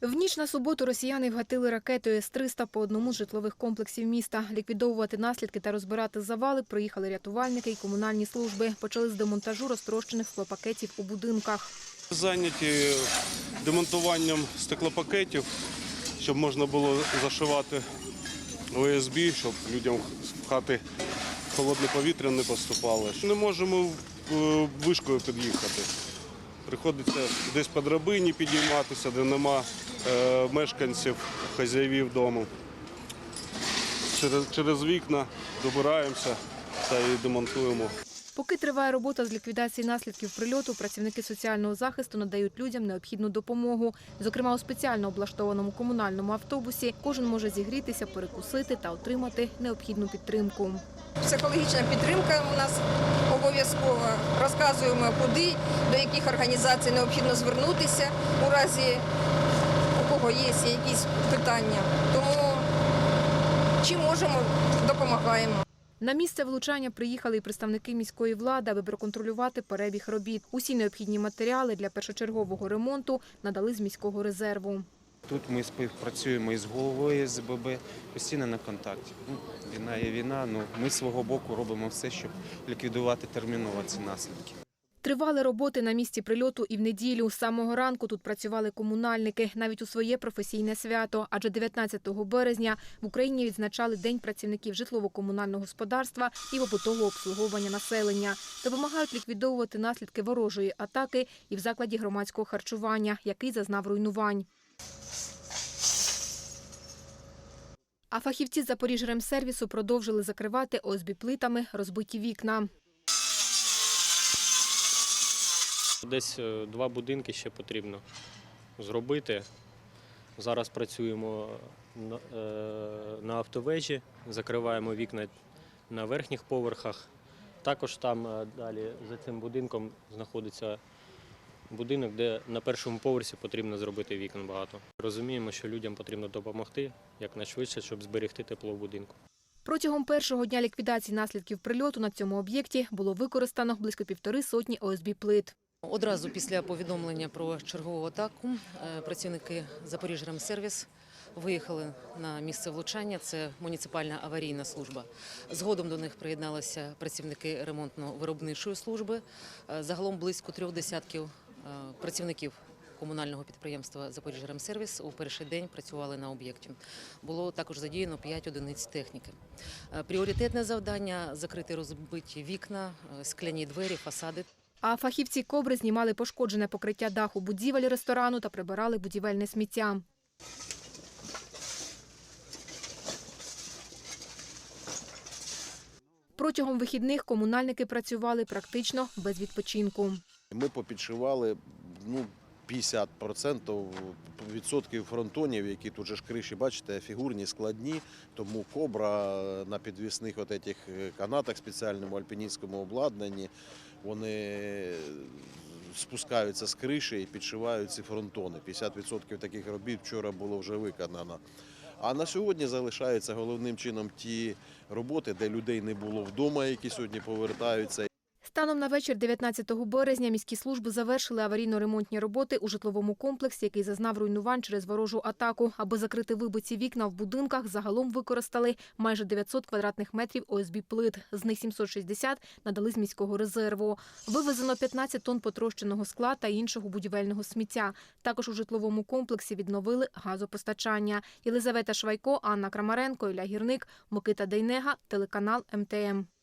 В ніч на суботу росіяни вгатили ракетою С-300 по одному з житлових комплексів міста. Ліквідовувати наслідки та розбирати завали приїхали рятувальники і комунальні служби. Почали з демонтажу розтрощених склопакетів у будинках. Зайняті демонтуванням стеклопакетів, щоб можна було зашивати ОСБ, щоб людям в хати холодне повітря не поступало. Не можемо е, вишкою під'їхати. Приходиться десь по драбині підійматися, де нема е, мешканців, хазяїв дому. Через, через вікна добираємося та і демонтуємо. Поки триває робота з ліквідації наслідків прильоту, працівники соціального захисту надають людям необхідну допомогу. Зокрема, у спеціально облаштованому комунальному автобусі кожен може зігрітися, перекусити та отримати необхідну підтримку. Психологічна підтримка у нас обов'язкова. Розказуємо, куди, до яких організацій необхідно звернутися у разі у кого є якісь питання. Тому чи можемо, допомагаємо. На місце влучання приїхали і представники міської влади, аби проконтролювати перебіг робіт. Усі необхідні матеріали для першочергового ремонту надали з міського резерву. Тут ми співпрацюємо із головою ЗББ, постійно на контакті. Ну, війна є війна, але ми з свого боку робимо все, щоб ліквідувати терміново ці наслідки. Тривали роботи на місці прильоту і в неділю. З самого ранку тут працювали комунальники, навіть у своє професійне свято. Адже 19 березня в Україні відзначали День працівників житлово-комунального господарства і побутового обслуговування населення. Допомагають ліквідовувати наслідки ворожої атаки і в закладі громадського харчування, який зазнав руйнувань. А фахівці Запоріжремсервісу продовжили закривати ОСБ плитами розбиті вікна. Десь е, два будинки ще потрібно зробити. Зараз працюємо на, е, автовежі, закриваємо вікна на верхніх поверхах. Також там е, далі за цим будинком знаходиться будинок, де на першому поверсі потрібно зробити вікон багато. Розуміємо, що людям потрібно допомогти якнайшвидше, щоб зберегти тепло в будинку. Протягом першого дня ліквідації наслідків прильоту на цьому об'єкті було використано близько півтори сотні ОСБ плит. Одразу після повідомлення про чергову атаку е, працівники Запоріжремсервіс виїхали на місце влучання. Це муніципальна аварійна служба. Згодом до них приєдналися працівники ремонтно-виробничої служби. Е, Загалом близько трьох десятків е, працівників комунального підприємства Запоріжремсервіс у перший день працювали на об'єкті. Було також задіяно 5 одиниць техніки. Пріоритетне завдання закрити розбиті вікна, скляні двері, фасади. А фахівці кобри знімали пошкоджене покриття даху будівель ресторану та прибирали будівельне сміття. Протягом вихідних комунальники працювали практично без відпочинку. Ми попідшивали ну, 50% відсотків фронтонів, які тут же ж криші, бачите, фігурні, складні. Тому кобра на підвісних от этих канатах спеціальному альпіністському обладнанні, вони спускаються з криші і підшивають ці фронтони. 50% таких робіт вчора було вже виконано. А на сьогодні залишаються головним чином ті роботи, де людей не було вдома, які сьогодні повертаються. Станом на вечір 19 березня міські служби завершили аварійно-ремонтні роботи у житловому комплексі, який зазнав руйнувань через ворожу атаку. Аби закрити вибиті вікна в будинках, загалом використали майже 900 квадратних метрів ОСБ плит. З них 760 надали з міського резерву. Вивезено 15 тонн потрощеного скла та іншого будівельного сміття. Також у житловому комплексі відновили газопостачання. Єлизавета Швайко, Анна Крамаренко, Ілля Гірник, Микита Дейнега, телеканал МТМ.